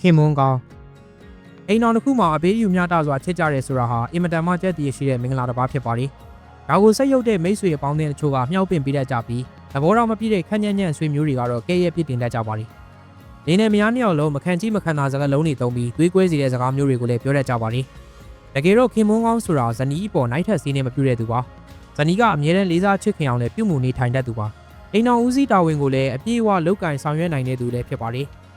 ခင်မွန်းကောင်းအိမ်တော်တစ်ခုမှာအဘေးယူမျှတစွာချစ်ကြရဲဆိုတာဟာအင်မတန်မှကြက်တည်ရှိတဲ့မင်္ဂလာတစ်ပါးဖြစ်ပါလေဒါကိုဆက်ရုပ်တဲ့မိတ်ဆွေအပေါင်းအသင်းတချို့ကမြောက်ပင်ပေးတတ်ကြပြီးသဘောတော်မပြည့်တဲ့ခက်ညံ့ညံ့ဆွေမျိုးတွေကတော့ကဲရဲ့ပြစ်တင်တတ်ကြပါလေနေနဲ့မယားနှစ်ယောက်လုံးမခံကြည့်မခံသာစကားလုံးတွေသုံးပြီးတွေးကွဲစေတဲ့စကားမျိုးတွေကိုလည်းပြောတတ်ကြပါလေတကယ်တော့ခင်မွန်းကောင်းဆိုတာဇနီးအပေါ်နိုင်ထက်စီးနေမပြည့်တဲ့သူပါဇနီးကအမြဲတမ်းလေးစားချစ်ခင်အောင်လည်းပြုမှုနေထိုင်တတ်သူပါအိမ်တော်ဦးစီးတာဝန်ကိုလည်းအပြည့်အဝလုပ်ကင်ဆောင်ရွက်နိုင်တဲ့သူလည်းဖြစ်ပါလေ။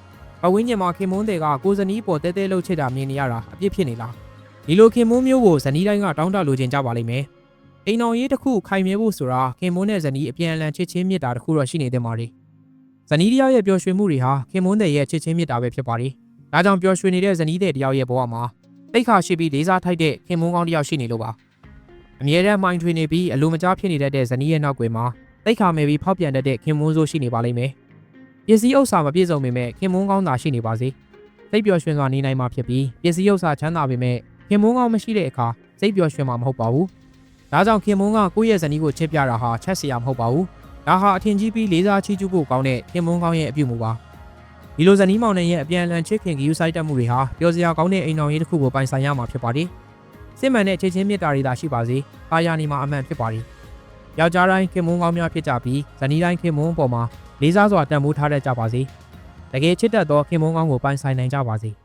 အဝင်းကျင်မှာခင်မွန်းတွေကကိုဇနီးပေါ်တဲတဲလှုပ်ချစ်တာမြင်နေရတာအပြစ်ဖြစ်နေလား။ဒီလိုခင်မွန်းမျိုးကိုဇနီးတိုင်းကတောင်းတလိုချင်ကြပါလိမ့်မယ်။အိမ်တော်ရေးတစ်ခုခိုင်မြဲဖို့ဆိုတာခင်မွန်းနဲ့ဇနီးအပြန်အလှန်ချစ်ချင်းမြတ်တာတစ်ခုတော့ရှိနေတဲ့မှာလေ။ဇနီးတယောက်ရဲ့ပျော်ရွှင်မှုတွေဟာခင်မွန်းတဲ့ရဲ့ချစ်ချင်းမြတ်တာပဲဖြစ်ပါလေ။ဒါကြောင့်ပျော်ရွှင်နေတဲ့ဇနီးတဲ့တယောက်ရဲ့ဘဝမှာတိတ်ခါရှိပြီးလေးစားထိုက်တဲ့ခင်မွန်းကောင်းတယောက်ရှိနေလို့ပါ။အမြဲတမ်းမှိုင်းထွေနေပြီးအလိုမကျဖြစ်နေတတ်တဲ့ဇနီးရဲ့နောက်ွယ်မှာတိတ်ခါမဲ့ပြီးဖောက်ပြန်တတ်တဲ့ခင်မွန်းဆိုးရှိနေပါလိမ့်မယ်။ ပစ္စည်းဥစ္စာမပြည့်စုံပေမဲ့ခင်မွန်းကောင်းသာရှိနေပါစေစိတ်ပျော်ရွှင်စွာနေနိုင်မှာဖြစ်ပြီးပစ္စည်းဥစ္စာချမ်းသာပေမဲ့ခင်မွန်းကောင်းမရှိတဲ့အခါစိတ်ပျော်ရွှင်မှာမဟုတ်ပါဘူးဒါကြောင့်ခင်မွန်းကကိုယ့်ရဲ့ဇနီးကိုချစ်ပြတာဟာချက်စရာမဟုတ်ပါဘူးဒါဟာအထင်ကြီးပြီးလေးစားချီးကျူးဖို့ကောင်းတဲ့ခင်မွန်းကောင်းရဲ့အပြုမူပါဒီလိုဇနီးမောင်နှံရဲ့အပြန်အလှန်ချစ်ခင်ဂရုစိုက်တတ်မှုတွေဟာပျော်စရာကောင်းတဲ့အိမ်တော်ရေးတစ်ခုကိုပိုင်ဆိုင်ရမှာဖြစ်ပါတယ်စစ်မှန်တဲ့ချစ်ချင်းမြတ်တာတွေသာရှိပါစေအာယာနေမှာအမှန်ဖြစ်ပါတယ်ယောက်ျားတိုင်းခင်မွန်းကောင်းများဖြစ်ကြပြီးဇနီးတိုင်းခင်မွန်းအပေါ်မှာ လေးစားစွာတန်ဖိုးထားတတ်ကြပါစေ။တကယ်ချစ်တတ်သောခင်မုန်းကောင်းကိုပိုင်ဆိုင်နိုင်ကြပါစေ။